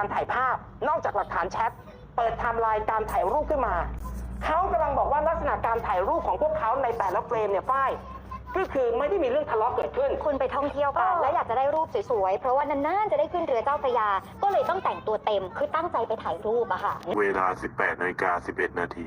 การถ่ายภาพ นอกจากหลักฐานแชท เปิดไทม์ไลน์การถ่ายรูปขึ้นมา เขากำลังบอกว่าลักษณะการถ่ายรูปของพวกเขาในแต่ละเฟรมเนี่ยฝ้ายก็คือไม่ได้มีเรื่องทะเลาะเกิดขึ้น คุณไปท่องเที่ยวกันเออแล้วอยากจะได้รูปสวยๆ เพราะว่านานๆ จะได้ขึ้นเรือเจ้าพระยา ก็เลยต้องแต่งตัวเต็ม คือตั้งใจไปถ่ายรูปอะค่ะ เวลา 18นาฬิกา11 นาที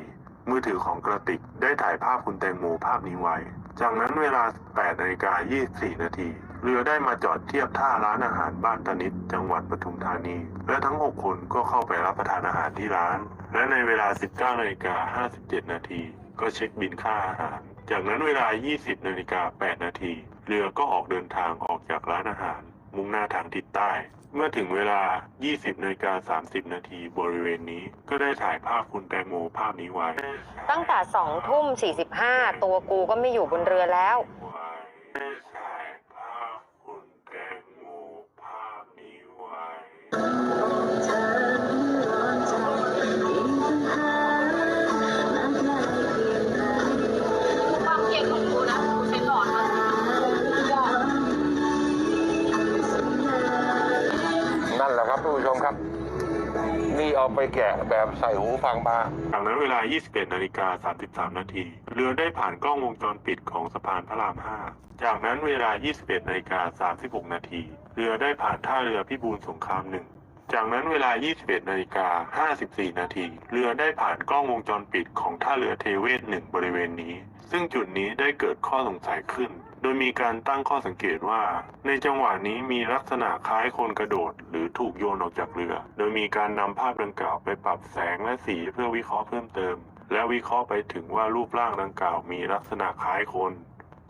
มือถือของกระติกได้ถ่ายภาพคุณแตงโมภาพนี้ไว้ จากนั้นเวลา 8นาฬิกา24 นาที เรือได้มาจอดเทียบท่าร้านอาหารบ้านตนิดจังหวัดปทุมธานี และทั้ง 6 คนก็เข้าไปรับประทานอาหารที่ร้าน และในเวลา 19นาฬิกา57 นาที ก็เช็คบินค่าอาหาร จากนั้นเวลา 20นาฬิกา8นาทีเรือก็ออกเดินทางออกจากร้านอาหาร มุ่งหน้าทางทิศใต้ เมื่อถึงเวลา 20นาฬิกา30 นาทีบริเวณนี้ก็ได้ถ่ายภาพคุณแตงโมภาพนี้ไว้ ตั้งแต่สองทุ่มสี่สิบห้าตัวกูก็ไม่อยู่บนเรือแล้ว ครับท่านผู้ชมครับ นี่เอาไปแกะแบบใส่หูฟังมาจากนั้นเวลา 21นาฬิกา33 นาที เรือได้ผ่านกล้องวงจรปิดของสะพานพระราม 5 จากนั้นเวลา 21นาฬิกา36 นาที เรือได้ผ่านท่าเรือพิบูลสงครามหนึ่ง จากนั้นเวลา 21นาฬิกา54 นาที เรือได้ผ่านกล้องวงจรปิดของท่าเรือเทเวศหนึ่งบริเวณนี้ ซึ่งจุดนี้ได้เกิดข้อสงสัยขึ้น โดยมีการตั้งข้อสังเกตว่า ในจังหวะนี้มีลักษณะคล้ายคนกระโดด หรือถูกโยนออกจากเรือ โดยมีการนำภาพดังกล่าวไปปรับแสงและสีเพื่อวิเคราะห์เพิ่มเติม และวิเคราะห์ไปถึงว่ารูปร่างดังกล่าวมีลักษณะคล้ายคน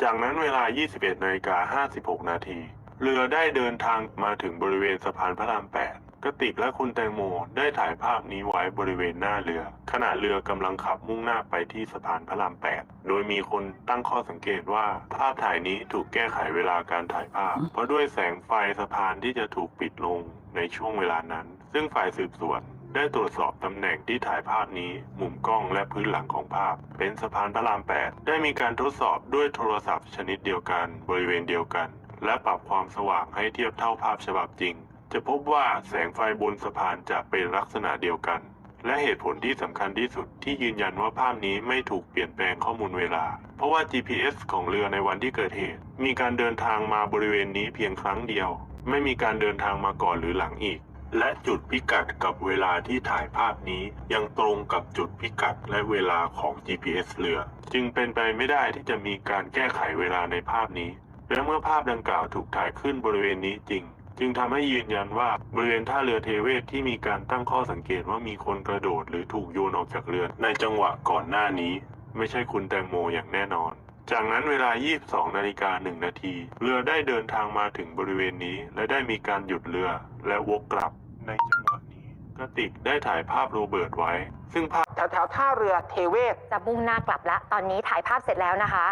จากนั้นเวลา 21นาฬิกา56 นาที เรือได้เดินทางมาถึงบริเวณสะพานพระราม 8 กระติกและคุณแตงโมได้ถ่ายภาพนี้ไว้บริเวณหน้าเรือ ขณะเรือกำลังขับมุ่งหน้าไปที่สะพานพระราม8โดยมีคนตั้งข้อสังเกตว่าภาพถ่ายนี้ถูกแก้ไขเวลาการถ่ายภาพ เพราะด้วยแสงไฟสะพานที่จะถูกปิดลงในช่วงเวลานั้น ซึ่งฝ่ายสืบสวนได้ตรวจสอบตำแหน่งที่ถ่ายภาพนี้ มุมกล้องและพื้นหลังของภาพ เป็นสะพานพระราม 8 ได้มีการทดสอบด้วยโทรศัพท์ชนิดเดียวกัน บริเวณเดียวกัน และปรับความสว่างให้เทียบเท่าภาพฉบับจริง จะพบว่าแสงไฟบนสะพานจะเป็นลักษณะเดียวกัน และเหตุผลที่สำคัญที่สุดที่ยืนยันว่าภาพนี้ไม่ถูกเปลี่ยนแปลงข้อมูลเวลา เพราะว่า GPS ของเรือในวันที่เกิดเหตุ มีการเดินทางมาบริเวณนี้เพียงครั้งเดียว ไม่มีการเดินทางมาก่อนหรือหลังอีก และจุดพิกัดกับเวลาที่ถ่ายภาพนี้ยังตรงกับจุดพิกัดและเวลาของ GPS เรือ จึงเป็นไปไม่ได้ที่จะมีการแก้ไขเวลาในภาพนี้ และเมื่อภาพดังกล่าวถูกถ่ายขึ้นบริเวณนี้จริง จึงทำให้ยืนยันว่าบริเวณท่าเรือเทเวศที่มีการตั้งข้อสังเกตว่ามีคนกระโดดหรือถูกโยนออกจากเรือ ในจังหวะก่อนหน้านี้ ไม่ใช่คุณแตงโมอย่างแน่นอน จากนั้นเวลา 22 นาฬิกา 1 นาที เรือได้เดินทางมาถึงบริเวณนี้ และได้มีการหยุดเรือและวกกลับในจังหวะนี้กระติกได้ถ่ายภาพโรเบิร์ตไว้ ซึ่งภาพแถวแถวๆท่าเรือเทเวศจะมุ่งหน้ากลับละ ตอนนี้ถ่ายภาพเสร็จแล้วนะคะ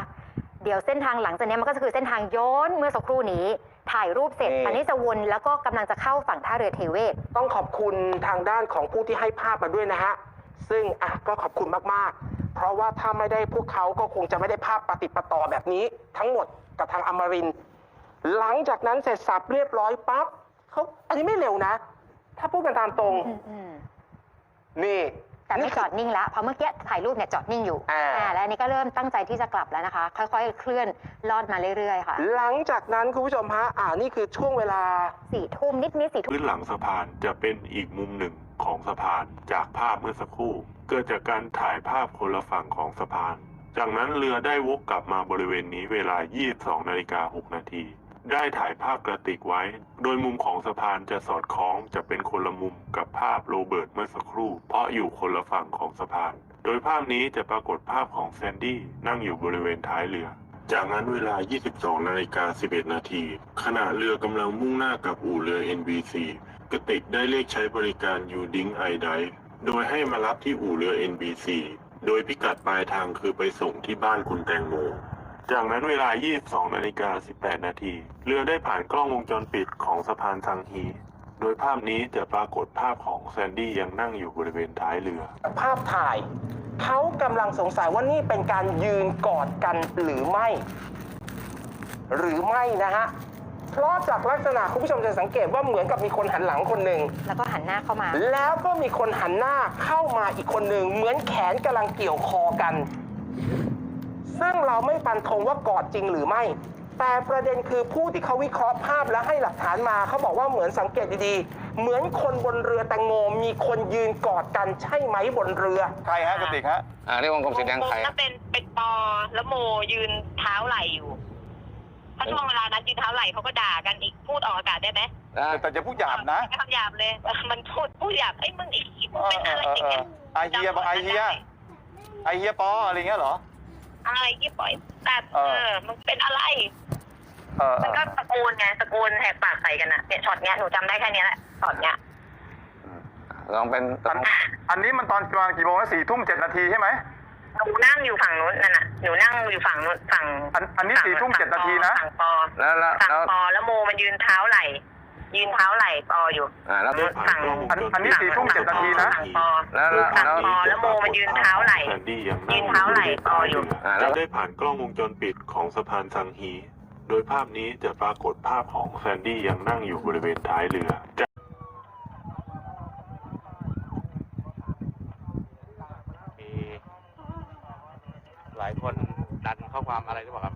เดี๋ยวเส้นทางหลังจากนี้มันก็จะคือเส้นทางย้อนเมื่อสักครู่นี้ ถ่ายรูปเสร็จ นี่ อันนี้จะวนแล้วก็กำลังจะเข้าฝั่งท่าเรือเทเวศ ต้องขอบคุณทางด้านของผู้ที่ให้ภาพมาด้วยนะฮะ ซึ่งอะก็ขอบคุณมากๆ เพราะว่าถ้าไม่ได้พวกเขาก็คงจะไม่ได้ภาพปฏิดประต่อแบบนี้ ทั้งหมดกับทางอมรินทร์หลังจากนั้นเสร็จสับเรียบร้อยปั๊บเขาอันนี้ไม่เร็วนะ ถ้าพูดกันตามตรง นี่ แต่ไม่จอดนิ่งละเพราะเมื่อกี้ถ่ายรูปเนี่ยจอดนิ่งอยู่อ่าและอันนี้ก็เริ่มตั้งใจที่จะกลับแล้วนะคะ ค่อย ๆ เคลื่อนลอดมาเรื่อย ๆ ค่ะหลังจากนั้นคุณผู้ชมฮะอ่านี่คือช่วงเวลา สี่ทุ่มนิดๆสี่ทุ่มพื้นหลังสะพานจะเป็นอีกมุมหนึ่งของสะพานจากภาพเมื่อสักครู่ เกิดจากการถ่ายภาพคนละฝั่งของสะพาน จากนั้นเรือได้วกกลับมาบริเวณนี้เวลา 22นาฬิกา6นาที ได้ถ่ายภาพกระติกไว้ โดยมุมของสะพานจะสอดคล้องจะเป็นคนละมุมกับภาพโรเบิร์ตเมื่อสักครู่ เพราะอยู่คนละฝั่งของสะพาน โดยภาพนี้จะปรากฏภาพของแซนดี้นั่งอยู่บริเวณท้ายเรือ จากนั้นเวลา 22 นาฬิกา 11 นาที ขณะเรือกำลังมุ่งหน้ากับอู่เรือ NBC กระติกได้เรียกใช้บริการยูดิงไอไดโดยให้มารับที่อู่เรือ NBC โดยพิกัดปลายทางคือไปส่งที่บ้านคุณแตงโม จากนั้นเวลา 22 นาฬิกา 18 นาที เรือได้ผ่านกล้องวงจรปิดของสะพานซังฮี โดยภาพนี้จะปรากฏภาพของแซนดี้ยังนั่งอยู่บริเวณท้ายเรือ ภาพถ่าย เขากำลังสงสัยว่านี่เป็นการยืนกอดกันหรือไม่ หรือไม่นะฮะ เพราะจากลักษณะคุณผู้ชมจะสังเกตว่าเหมือนกับมีคนหันหลังคนหนึ่ง แล้วก็หันหน้าเข้ามา แล้วก็มีคนหันหน้าเข้ามาอีกคนหนึ่ง เหมือนแขนกำลังเกี่ยวคอกัน ซึ่งเราไม่ฟันธงว่ากอดจริงหรือไม่ แต่ประเด็นคือผู้ที่เขาวิเคราะห์ภาพและให้หลักฐานมาเขาบอกว่าเหมือนสังเกตดีๆ เหมือนคนบนเรือแตงโมมีคนยืนกอดกันใช่ไหมบนเรือ ใครฮะกระติกฮะอ่านี่วงกลมสีแดงใครถ้าเป็นเป็นปอแล้วโมยืนเท้าไหลอยู่ถ้าช่วงเวลานั้นยืนเท้าไหลเขาก็ด่ากันอีกพูดออกอากาศได้ไหมแต่จะพูดหยาบนะไม่คำหยาบเลย มันพูดพูดหยาบไอ้ยมึงไอ้ขี้มึงเป็นอะไรอย่างเงี้ยไอเฮียบอกไอเฮียไอเฮียปออะไรเงี้ยเหรอ อะไรที่ปล่อยแต่เอเอออมึงเป็นอะไร เออเอมันอก็ตะโกนไงตะโกนแหกปากใส่กันอะเนี่ยช็อตเนี้ยหนูจำได้แค่เนี้ยแหละช็อตเนี้ยลองเป็นอันอันนี้มันตอนประมาณกี่โมงนะสี่ทุ่มเจ็ดนาทีใช่ไหม หนูนั่งอยู่ฝั่งนู้นนั่นน่ะหนูนั่งอยู่ฝั่งนู้นฝั่งอันอันนี้ฝั่งสี่ทุ่มเจ็ดนาทีนะ ฝั่งปอแล้วแล้วฝั่งแล้วปอแล้วโมมันยืนเท้าไหล ยืนเท้าไหลปออยู่อ่าแล้วได้ผ่านกล้องวงจรปิดอันนี้สี่ทุ่มเจ็ดนาทีนะฝั่งปอแล้วแล้วฝั่งแล้วปอแล้วโมมันยืนเท้าไหลแซนดี้ยังยืนั่งนเท้าไหล่รออยู่ อ่าแล้จะว ได้ผ่านกล้องวงจรปิดของสะพานสังฮี โดยภาพนี้จะปรากฏภาพของแซนดี้ยังนั่งอยู่บริเวณท้ายเรือ มีหลายคนดันข้อความอะไรหรือเปล่าครับ